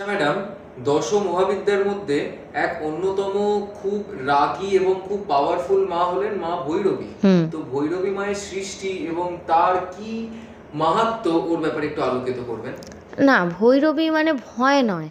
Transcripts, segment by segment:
আচ্ছা ম্যাডাম দশ মহাবিদ্যার মধ্যে এক অন্যতম খুব রাগী এবং খুব পাওয়ারফুল মা হলেন মা ভৈরবী। তো ভৈরবী মায়ের সৃষ্টি এবং তার কি মাহাত্ম ওর ব্যাপারে একটু আলোকিত করবেন? না ভৈরবী মানে ভয় নয়।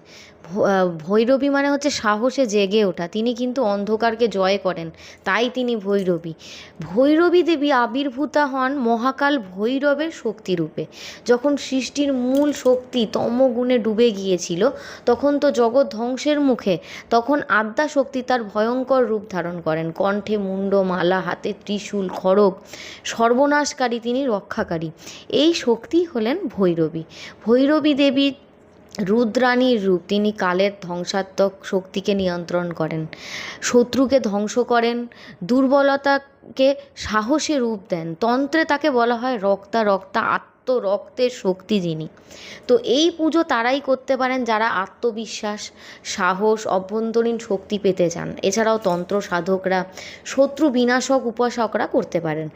ভৈরবী মানে হচ্ছে সাহসে জেগে ওঠা। তিনি কিন্তু অন্ধকারকে জয় করেন, তাই তিনি ভৈরবী। ভৈরবী দেবী আবির্ভূতা হন মহাকাল ভৈরবের শক্তিরূপে যখন সৃষ্টির মূল শক্তি তমগুণে ডুবে গিয়েছিল, তখন তো জগৎ ধ্বংসের মুখে, তখন আদ্যা শক্তি তার ভয়ঙ্কর রূপ ধারণ করেন। কণ্ঠে মুন্ড মালা, হাতে ত্রিশূল, খড়গ, সর্বনাশকারী তিনি রক্ষাকারী। এই শক্তি হলেন ভৈরবী। ভৈরবী দেবী রুদ্রাণীর রূপ। তিনি কালের ধ্বংসাত্মক শক্তিকে নিয়ন্ত্রণ করেন, শত্রুকে ধ্বংস করেন, দুর্বলতাকে সাহসে রূপ দেন। তন্ত্রে তাকে বলা হয় রক্তা রক্তা আত্মরক্তের শক্তি যিনি। তো এই পুজো তারাই করতে পারেন যারা আত্মবিশ্বাস, সাহস, অভ্যন্তরীণ শক্তি পেতে চান। এছাড়াও তন্ত্র সাধকরা, শত্রু বিনাশক উপাসকরা করতে পারেন।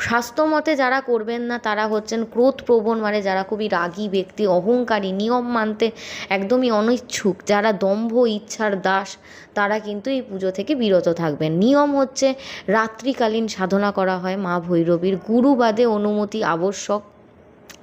স্বাস্থ্যমতে যারা করবেন না, তারা হচ্ছেন ক্রোধ প্রবণ মানে যারা খুবই রাগী ব্যক্তি, অহংকারী, নিয়ম মানতে একদমই অনিচ্ছুক, যারা দম্ভ, ইচ্ছার দাস, তারা কিন্তু এই পুজো থেকে বিরত থাকবেন। নিয়ম হচ্ছে রাত্রিকালীন সাধনা করা হয় মা ভৈরবীর। গুরুবাদে অনুমতি আবশ্যক।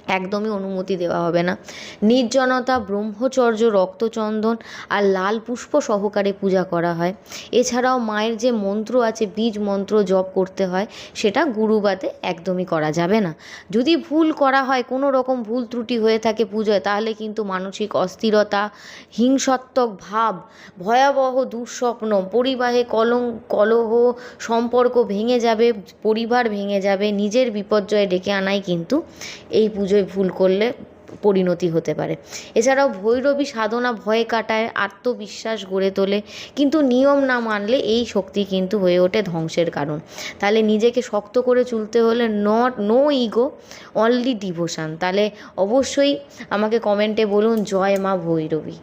একদমই অনুমতি দেওয়া হবে না। নির্জনতা, ব্রহ্মচর্য, রক্তচন্দন আর লাল পুষ্প সহকারে পূজা করা হয়। এছাড়াও মায়ের যে মন্ত্র আছে, বীজ মন্ত্র জপ করতে হয়, সেটা গুরুবাদে একদমই করা যাবে না। যদি ভুল করা হয়, কোনো রকম ভুল ত্রুটি হয়ে থাকে পুজোয়, তাহলে কিন্তু মানসিক অস্থিরতা, হিংসাত্মক ভাব, ভয়াবহ দুঃস্বপ্ন, পরিবাহে কলং, কলহ সম্পর্ক ভেঙে যাবে, পরিবার ভেঙে যাবে, নিজের বিপর্যয়ে ডেকে আনাই কিন্তু এই পুজোয় ভুল করলে পরিণতি হতে পারে। এছাড়াও ভৈরবী সাধনা ভয় কাটায়, আত্মবিশ্বাস গড়ে তোলে, কিন্তু নিয়ম না মানলে এই শক্তি কিন্তু হয়ে ওঠে ধ্বংসের কারণ। তাহলে নিজেকে শক্ত করে চলতে হলে not, no ego, only devotion. তাহলে অবশ্যই আমাকে কমেন্টে বলুন, জয় মা ভৈরবী।